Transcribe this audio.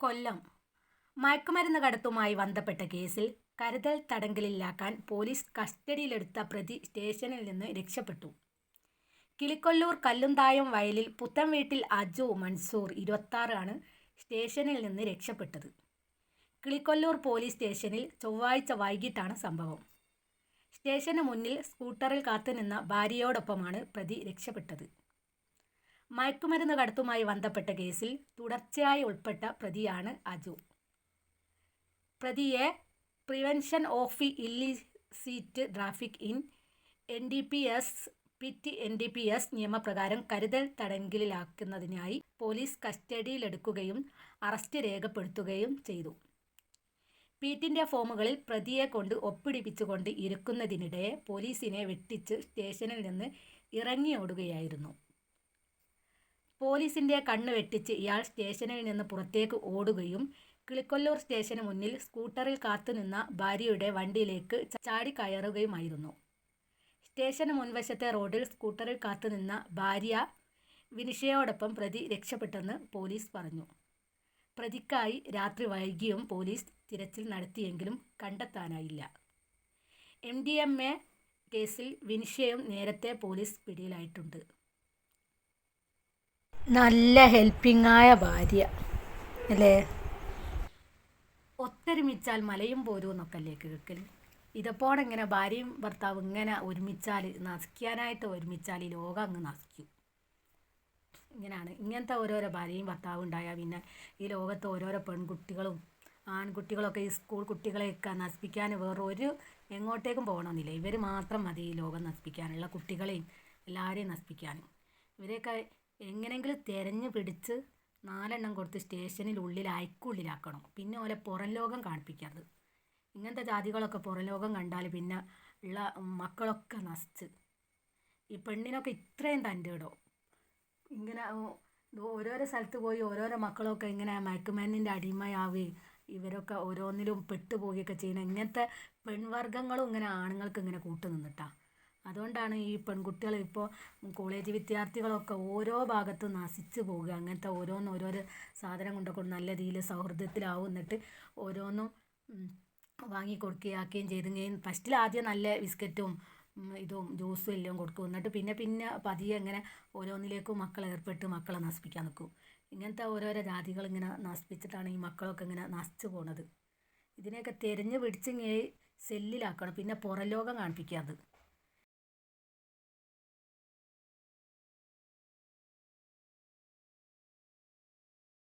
കൊല്ലം മയക്കുമരുന്ന് കടത്തുമായി ബന്ധപ്പെട്ട കേസിൽ കരുതൽ തടങ്കലിലാക്കാൻ പോലീസ് കസ്റ്റഡിയിലെടുത്ത പ്രതി സ്റ്റേഷനിൽ നിന്ന് രക്ഷപ്പെട്ടു. കിളിക്കൊല്ലൂർ കല്ലുംതായം വയലിൽ പുത്തൻ വീട്ടിൽ അജു മൻസൂർ ഇരുപത്താറാണ് സ്റ്റേഷനിൽ നിന്ന് രക്ഷപ്പെട്ടത്. കിളിക്കൊല്ലൂർ പോലീസ് സ്റ്റേഷനിൽ ചൊവ്വാഴ്ച വൈകിട്ടാണ് സംഭവം. സ്റ്റേഷന് മുന്നിൽ സ്കൂട്ടറിൽ കാത്തുനിന്ന ഭാര്യയോടൊപ്പമാണ് പ്രതി രക്ഷപ്പെട്ടത്. മയക്കുമരുന്ന് കടത്തുമായി ബന്ധപ്പെട്ട കേസിൽ തുടർച്ചയായി ഉൾപ്പെട്ട പ്രതിയാണ് അജു. പ്രതിയെ prevention of illicit traffic in N D P NDPS PIT S നിയമപ്രകാരം കരുതൽ തടങ്കലിലാക്കുന്നതിനായി പോലീസ് കസ്റ്റഡിയിലെടുക്കുകയും അറസ്റ്റ് രേഖപ്പെടുത്തുകയും ചെയ്തു. പീറ്റിന്റെ ഫോമുകളിൽ പ്രതിയെ കൊണ്ട് ഒപ്പിടിപ്പിച്ചുകൊണ്ട് ഇരിക്കുന്നതിനിടെ പോലീസിനെ വെട്ടിച്ച് സ്റ്റേഷനിൽ നിന്ന് ഇറങ്ങിയോടുകയായിരുന്നു. പോലീസിന്റെ കണ്ണ് വെട്ടിച്ച് ഇയാൾ സ്റ്റേഷനിൽ നിന്ന് പുറത്തേക്ക് ഓടുകയും കിളിക്കൊല്ലൂർ സ്റ്റേഷന് മുന്നിൽ സ്കൂട്ടറിൽ കാത്തുനിന്ന ഭാര്യയുടെ വണ്ടിയിലേക്ക് ചാടിക്കയറുകയുമായിരുന്നു. സ്റ്റേഷന് മുൻവശത്തെ റോഡിൽ സ്കൂട്ടറിൽ കാത്തുനിന്ന ഭാര്യ വിനിഷയോടൊപ്പം പ്രതി രക്ഷപ്പെട്ടെന്ന് പോലീസ് പറഞ്ഞു. പ്രതിക്കായി രാത്രി വൈകിയും പോലീസ് തിരച്ചിൽ നടത്തിയെങ്കിലും കണ്ടെത്താനായില്ല. എം ഡി എം എ കേസിൽ വിനിഷയും നേരത്തെ പോലീസ് പിടിയിലായിട്ടുണ്ട്. നല്ല ഹെൽപ്പിംഗ് ആയ ഭാര്യ അല്ലേ. ഒത്തൊരുമിച്ചാൽ മലയും പോരൂന്നൊക്കല്ലേ കേൾക്കൽ. ഇതുപോലെ ഇങ്ങനെ ഭാര്യയും ഭർത്താവും ഇങ്ങനെ ഒരുമിച്ചാൽ നശിക്കാനായിട്ട് ഒരുമിച്ചാൽ ഈ ലോകം അങ്ങ് നശിക്കും. ഇങ്ങനെയാണ് ഇങ്ങനത്തെ ഓരോരോ ഭാര്യയും ഭർത്താവും ഉണ്ടായാൽ പിന്നെ ഈ ലോകത്ത് ഓരോരോ പെൺകുട്ടികളും ആൺകുട്ടികളൊക്കെ ഈ സ്കൂൾ കുട്ടികളെയൊക്കെ നശിപ്പിക്കാൻ വേറെ ഒരു എങ്ങോട്ടേക്കും പോകണമെന്നില്ല. ഇവർ മാത്രം മതി ഈ ലോകം നശിപ്പിക്കാനുള്ള കുട്ടികളെയും എല്ലാവരെയും നശിപ്പിക്കാനും ഇവരെയൊക്കെ എങ്ങനെയെങ്കിലും തിരഞ്ഞു പിടിച്ച് നാലെണ്ണം കൊടുത്ത് സ്റ്റേഷനിൽ ഉള്ളിൽ അയക്കുള്ളിലാക്കണം. പിന്നെ ഓലെ പുറം ലോകം കാണിപ്പിക്കരുത്. ഇങ്ങനത്തെ ജാതികളൊക്കെ പുറം ലോകം കണ്ടാൽ പിന്നെ ഉള്ള മക്കളൊക്കെ നശിച്ച്. ഈ പെണ്ണിനൊക്കെ ഇത്രയും തന്റേടോ. ഇങ്ങനെ ഓരോരോ സ്ഥലത്ത് പോയി ഓരോരോ മക്കളൊക്കെ ഇങ്ങനെ മയക്കുമരുന്നിന്റെ അടിമയാവുകയും ഇവരൊക്കെ ഓരോന്നിലും പെട്ടുപോവുകയൊക്കെ ചെയ്യുന്ന ഇങ്ങനത്തെ പെൺവർഗങ്ങളും ഇങ്ങനെ ആണുങ്ങൾക്ക് ഇങ്ങനെ കൂട്ടുനിന്നിട്ടാ. അതുകൊണ്ടാണ് ഈ പെൺകുട്ടികൾ ഇപ്പോൾ കോളേജ് വിദ്യാർത്ഥികളൊക്കെ ഓരോ ഭാഗത്തും നശിച്ച് പോകുക അങ്ങനത്തെ ഓരോന്ന് ഓരോരോ സാധനം കൊണ്ടൊക്കെ നല്ല രീതിയിൽ സൗഹൃദത്തിലാവും എന്നിട്ട് ഓരോന്നും വാങ്ങി കൊടുക്കുകയാക്കുകയും ചെയ്തെങ്കിൽ ഫസ്റ്റിൽ ആദ്യം നല്ല ബിസ്ക്കറ്റും ഇതും ജ്യൂസും എല്ലാം കൊടുക്കും. എന്നിട്ട് പിന്നെ പിന്നെ പതിയെ ഇങ്ങനെ ഓരോന്നിലേക്കും മക്കൾ ഏർപ്പെട്ട് മക്കളെ നശിപ്പിക്കാൻ നിൽക്കും. ഇങ്ങനത്തെ ഓരോരോ ജാതികൾ ഇങ്ങനെ നശിപ്പിച്ചിട്ടാണ് ഈ മക്കളൊക്കെ ഇങ്ങനെ നശിച്ച് പോണത്. ഇതിനെയൊക്കെ തിരഞ്ഞു പിടിച്ച് സെല്ലിലാക്കണം. പിന്നെ പുറലോകം ലോകം കാണിപ്പിക്കരുത്.